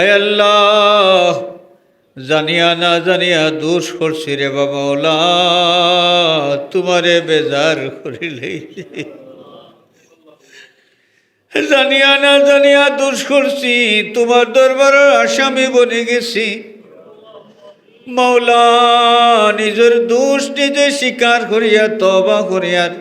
আয় আল্লাহ, জানিয়া না জানিয়া দোষ করছি রে বাবা তোমারে বেজার করিলেই। জানিয়া না জানিয়া দোষ করছি, তোমার দরবারের আসামি বনে গেছি। মৌলা নিজের দোষ নিজে স্বীকার করিয়া তবা করিয়ার।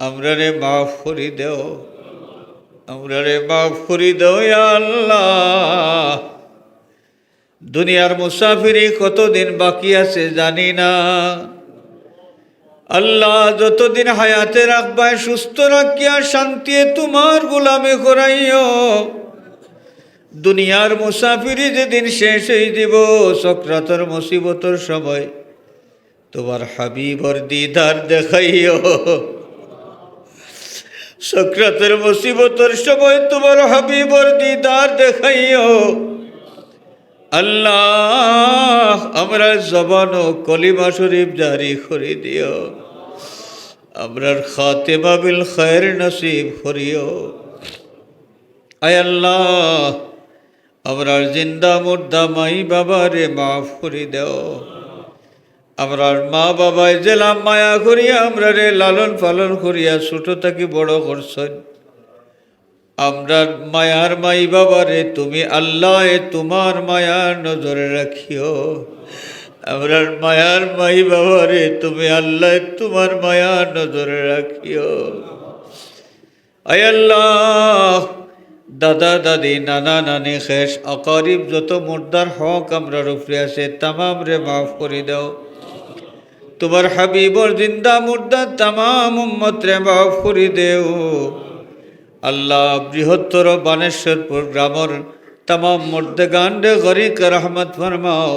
আমরা রে মাফ করি দেও। আমরা রে মাফ আল্লাহ। দুনিয়ার মুসাফিরি কতদিন বাকি আছে জানি না। আল্লাহ যতদিন হায়াতে রাখবায় সুস্থ রাখিয়া শান্তি তোমার গোলামে করাইও দুনিয়ার মুসাফিরি যেদিন শেষ হয়ে দিব সক্রাতর মুসিবতর সময় তোমার হাবিবর দিদার দেখাইও। সক্রাতের মুসিবতর সময় তোমার হাবিবর দিদার দেখাইও। আল্লাহ, আমরা জবান ও কলিমা শরীফ জারি করে দিও। আমরার খাতেমা বিল খয়ের নসিব করিও। আয় আল্লাহ, আমরার জিন্দা মুর্দা মাই বাবারে মাফ করে দেও। আমরার মা বাবায় জেলাম মায়া করিয়া, আমরা রে লালন পালন করিয়া, ছোট থাকি বড় করছেন। আমরা মায়ার মাই বাবারে তুমি আল্লাহ তোমার মায়ার নজরে রাখিও। আমরার মায়ার মাই বাবারে তুমি আল্লাহ তোমার মায়ার নজরে রাখিও। আয় আল্লাহ, দাদা, দাদি, নানা, নানি শেষ অকারিব, যত মুর্দার হক আমরা রুফরে আছে, তামাম রে মাফ করে দাও। তোমার হাবিবর জিন্দা মুর্দা তামাম উম্মত রে মাফ করে দেও। আল্লাহ বৃহত্তর বানেশ্বরপুর গ্রামর তামাম মর্দেগান্ডে গরিক রহমত ফরমাও।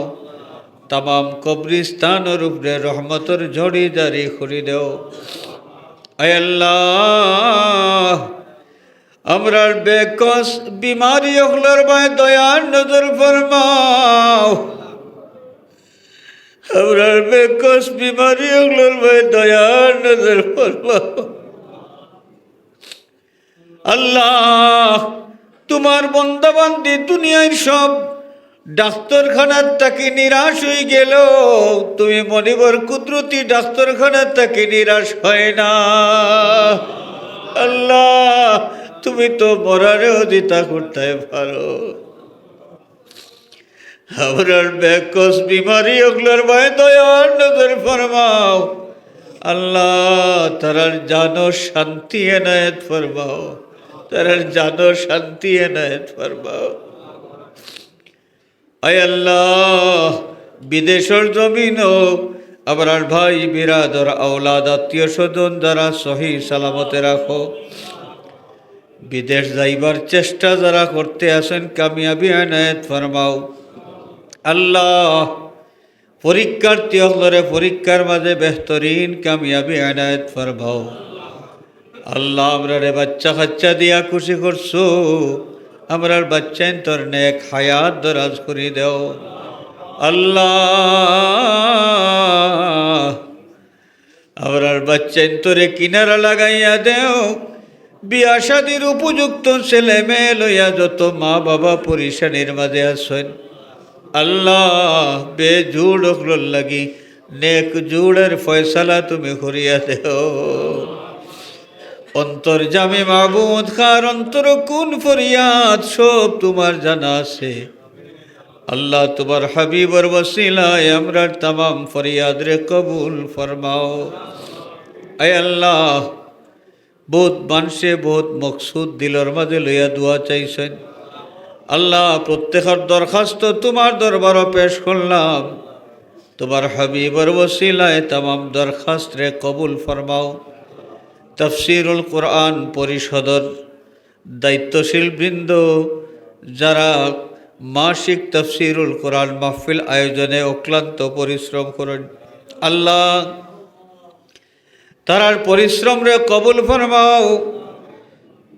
তামাম কবরিস্তান রূপরে রহমতর ঝড়ি জারি করি দেও। আল্লাহ আমরার বেকস, বিমারি হলার বাই দয়ার নজর ফরমাও। আমরার বেকস বিমারি ওগুলোর ভাই দয়ার নজর আল্লাহ, তোমার বন্দাবান্দি দুনিয়ার সব ডাক্তারখানার তাকে নিরাশ হয়ে গেল। তুমি মনিবর কুদরতি ডাক্তারখানার তাকে নিরাশ হয় না। আল্লাহ, তুমি তো মরারেও দিতা করতে পারো। আমরার ব্যাকস বিমারি ওগুলোর ভয় দয়ার নজর ফরমাও। আল্লাহ, তারার জানো শান্তি এনায়ত ফরমাও। তারার জানো শান্তি এনায়ত ফরমাও। আয় আল্লাহ, বিদেশের জমিন আমার ভাই, বিরাদর আওলাদ, আত্মীয় স্বজন যারা সহি সালামতে রাখো। বিদেশ যাইবার চেষ্টা যারা করতে আসেন, কামিয়াবি এনায়ত ফরমাও। আল্লাহ পরীক্ষার্থী হলরে পরীক্ষার মাঝে বেহতরিন কামিয়াবি এনায়ত ফরমাও। আল্লাহ আমরা রে বাচ্চা কাচ্চা দিয়া খুশি করছ। আমরার বাচ্চাইন তোর নেক হায়াত দরাজ করি দেও। আল্লাহ, আমরার বাচ্চাইন তোরে কিনারা লাগাইয়া দেও। বিয়া শাদির উপযুক্ত ছেলে মেয়ে লইয়া যত মা বাবা পরিশানির মাঝে আসেন আল্লাহ বে জুড় লাগি। নেক জুড়ের ফয়সালা তুমি করিয়া দেও। অন্তর জামে মাবুদ খার অন্তর কোন ফরিয়াদ, সব তোমার জানা আছে। আল্লাহ তোমার হাবিবর বসিলায় আমরার তাম ফরিয়াদ রে কবুল ফরমাও। আয় আল্লাহ, বহুত মানুষে বহুত মকসুদ দিলর মাঝে লইয়া দোয়া চাইছেন। আল্লাহ প্রত্যেকের দরখাস্ত তোমার দরবার পেশ করলাম। তোমার হাবিবর বসিলায় তাম দরখাস্ত কবুল ফরমাও। তফসিরুল কোরআন পরিষদর দায়িত্বশীল বৃন্দ, যারা মাসিক তফসিরুল কোরআন মাহফিল আয়োজনে অক্লান্ত পরিশ্রম করেন। আল্লাহ তারার পরিশ্রম রে কবুল ফরমাও।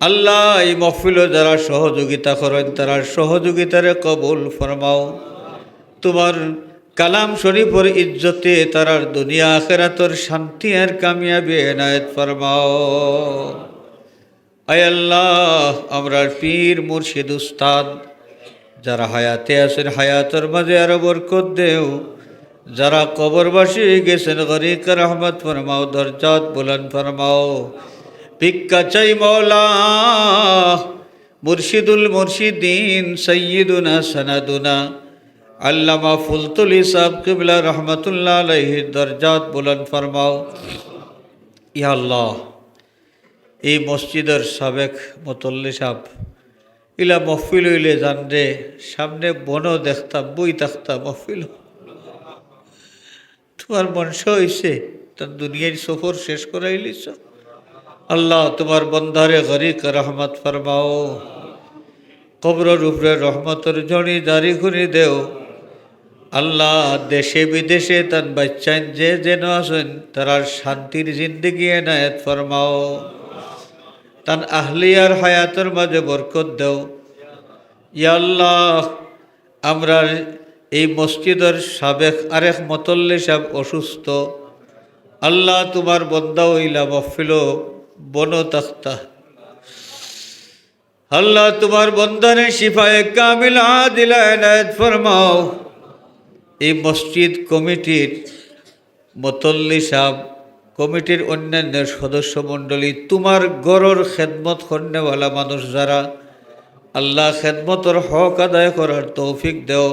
আল্লাহ, এই মহফিল যারা সহযোগিতা করেন, তারা সহযোগিতারে কবুল ফরমাও। তোমার কালাম শরীফর ইজ্জতে তারার দুনিয়া আখেরাতর শান্তি আর কামিয়াবি এনায়ত ফরমাও। আয় আল্লাহ আমরার পীর, মুর্শিদ, উস্তাদ, যারা হায়াতে আছেন, হায়াতের মাঝে আরও বরকত দেও। যারা কবরবাসী গেছেন, গরিক রহমত ফরমাও, দরজাত বুলন ফরমাও। ভিক্ষা চাই মৌলা। মুর্শিদুল মুর্শিদিন সৈয়দুনা সনাদুনা। আল্লামা ফুলতুলি সাহ কিবলা রহমতুল্লাহ আলহির দরজাত বুলন ফরমাও। ইয়া আল্লাহ, এই মসজিদের সাবেক মতল্লি সাহ ইলা মহফিল হইলে জান রে, সামনে বনও দেখতাম, বই থাকতাম, মহফিল। তোমার মনস হয়েছে তার দুনিয়ার সফর শেষ করাইলিছ আল্লাহ তোমার বন্ধারে গরিক রহমত ফরমাও। কবরের উপরে রহমতের জনি জারি করে দেও। আল্লাহ দেশে বিদেশে তার বাচ্চান যে যেন আছেন তারার শান্তির জিন্দগি এনায়ত ফরমাও। তান আহলিয়ার হায়াতের মাঝে বরকত দেও। ইয়াল্লাহ আমরা এই মসজিদের সাবেক আরেক মতল্লি সাহেব অসুস্থ। আল্লাহ তোমার বন্দা হইলা মফিল। বন তখতা আল্লাহ তোমার বন্দানে শিফায়ে কামিলা এনায়ত ফরমাও। এই মসজিদ কমিটির মতল্লি সাহেব কমিটির অন্যান্য সদস্য মণ্ডলী তোমার গড়র খেদমত করেওয়ালা মানুষ যারা আল্লাহ খেদমতর হক আদায় করার তৌফিক দেও।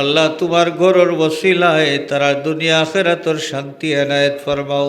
আল্লাহ তোমার গড়র বসিলায় তারা দুনিয়া আখেরাতর শান্তি এনায়ত ফরমাও।